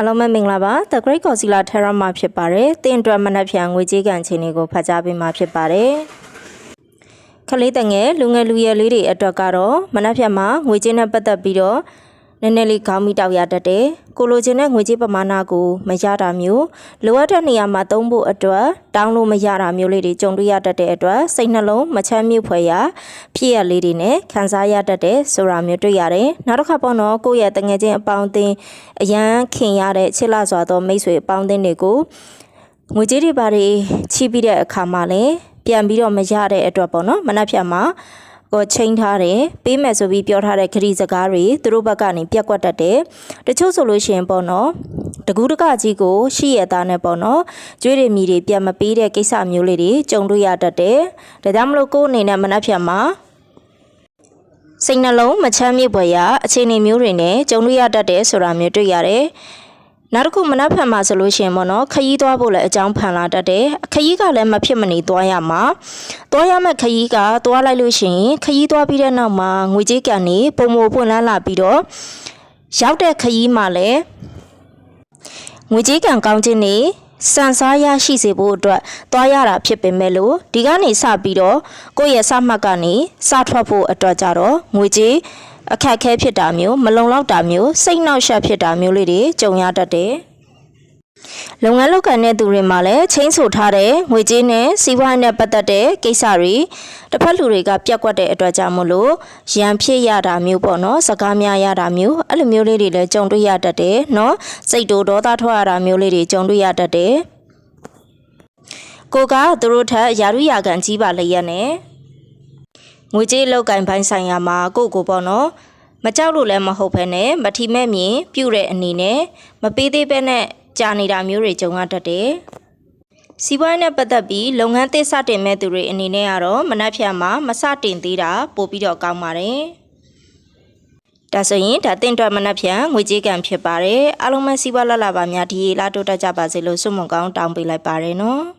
အလုံးမင်္ဂလာပါ The Great Godzilla Terra မှာဖြစ်ပါတယ်။တင်အတွက်မနက်ဖြန်ငွေကြေးကန်ချင်းတွေကိုဖတ်ကြားပေးမှာဖြစ်ပါတယ်။ခလေးတငယ်လူငယ်လူရွယ်လေးတွေအတွက်ကတော့မနက်ဖြန်မှာငွေကြေးနဲ့ပတ်သက်ပြီးတော့ နည်းနည်းလေးခေါင်းမိတောက်ရတတ်တယ်။ကိုလိုချင်တဲ့ငွေကြေးပမာဏကိုမရတာမျိုးလိုအပ်တဲ့နေရာမှာသုံးဖို့အတွက်တောင်းလို့မရတာမျိုးလေးတွေကြုံတွေ့ရတတ်တဲ့အတွက်စိတ်နှလုံးမချမ်းမြေ့ဖွယ်ရာဖြစ်ရလေးတွေနဲ့ခံစားရတတ်တဲ့ဆိုတာမျိုးတွေ့ရတယ်။နောက်တစ်ခါပေါ့နော်ကိုယ့်ရဲ့တငယ်ချင်းအပေါင်းအသင်းအရန်ခင်ရတဲ့ချစ်လာစွာသောမိတ်ဆွေအပေါင်းအသင်းတွေကိုငွေကြေးတွေပါတွေချီးပြီးတဲ့အခါမှာလည်းပြန်ပြီးတော့မရတဲ့အတွက်ပေါ့နော်မနှက်ဖြတ်မှာ ကိုချိန်ထားတယ်ပေးမယ်ဆိုပြီးပြောထားတဲ့ခရီးစကားတွေသူတို့ဘက်ကနေပြက်ကွက်တတ်တယ်တချို့ဆိုလို့ရှိရင်ပေါ့နော်တကူးတကကြီးကိုရှိရသားနဲ့ပေါ့နော်ကျွေးရမီတွေပြန်မပေးတဲ့ကိစ္စမျိုးလေးတွေကြုံတွေ့ရတတ်တယ်ဒါကြောင့်မလို့ကိုယ်အနေနဲ့မနှက်ဖြတ်မှာစိတ်နှလုံးမချမ်းမြေ့ဖွယ်ရာအခြေအနေမျိုးတွေနဲ့ကြုံတွေ့ရတတ်တယ်ဆိုတာမျိုးတွေ့ရတယ် နောက်တစ်ခုမနှက်ဖန်မှာဆိုလို့ရှိရင်ပေါ့နော်ခရီးသွားဖို့လည်းအကြောင်းဖန်လာတတ်တယ်ခရီးကလည်းမဖြစ်မနေသွားရမှာသွားရမယ့်ခရီးကသွားလိုက်လို့ရှိရင်ခရီးသွားပြီးတဲ့နောက်မှာငွေကြေးကန်နေပုံမပွင့်လန်းလာပြီးတော့ရောက်တဲ့ခရီးမှာလည်းငွေကြေးကန်ကောင်းခြင်းနေစံစားရရှိစေဖို့အတွက်သွားရတာဖြစ်ပေမဲ့လို့ဒီကနေစပြီးတော့ကိုယ့်ရဲ့စမှတ်ကနေစထွက်ဖို့အတွက်ကြတော့ငွေကြေး အခက်အခဲဖြစ်တာမျိုးမလုံလောက်တာမျိုးစိတ်နှောက်ယှက်ဖြစ်တာမျိုးလေးတွေကြုံရတတ်တယ်။လုပ်ငန်းလုပ်ကိုင်တဲ့သူတွေမှာလည်းချင်းဆိုထားတဲ့ငွေကြေးနဲ့စီးပွားရေးနဲ့ပတ်သက်တဲ့ကိစ္စတွေတစ်ဖက်လူတွေကပြက်ကွက်တဲ့အတွက်ကြောင့်မို့လို့ရန်ဖြစ်ရတာမျိုးပေါ့နော်စကားများရတာမျိုးအဲ့လိုမျိုးလေးတွေလည်းကြုံတွေ့ရတတ်တယ်နော်စိတ်တိုးဒေါသထွက်ရတာမျိုးလေးတွေကြုံတွေ့ရတတ်တယ်ကိုကသူတို့ထက်ယာရုယာကန်ကြီးပါလျက်နဲ့ ငွေကြေးလောက်ကင်ပိုင်းဆိုင်ရာမှာကိုကိုပေါ့နော်မကြောက်လို့လည်းမဟုတ်ဘဲနဲ့မထီမဲ့မြင်ပြုတ်တဲ့အနေနဲ့မပေးသေးပဲနဲ့ကြာနေတာမျိုးတွေကြုံရတတ်တယ်စီးပွားရေးနဲ့ပတ်သက်ပြီးလုပ်ငန်းသစ်စတင်မဲ့သူတွေအနေနဲ့ကတော့မနှက်ဖြတ်မှာမစတင်သေးတာပို့ပြီးတော့ကောင်းပါတယ်။ဒါဆိုရင်ဒါတင်တွက်မနှက်ဖြတ်ငွေကြေးကံဖြစ်ပါတယ်။အားလုံးပဲစီးပွားလလပါများဒီလာတိုးတက်ကြပါစေလို့ဆုမွန်ကောင်းတောင်းပေးလိုက်ပါတယ်နော်။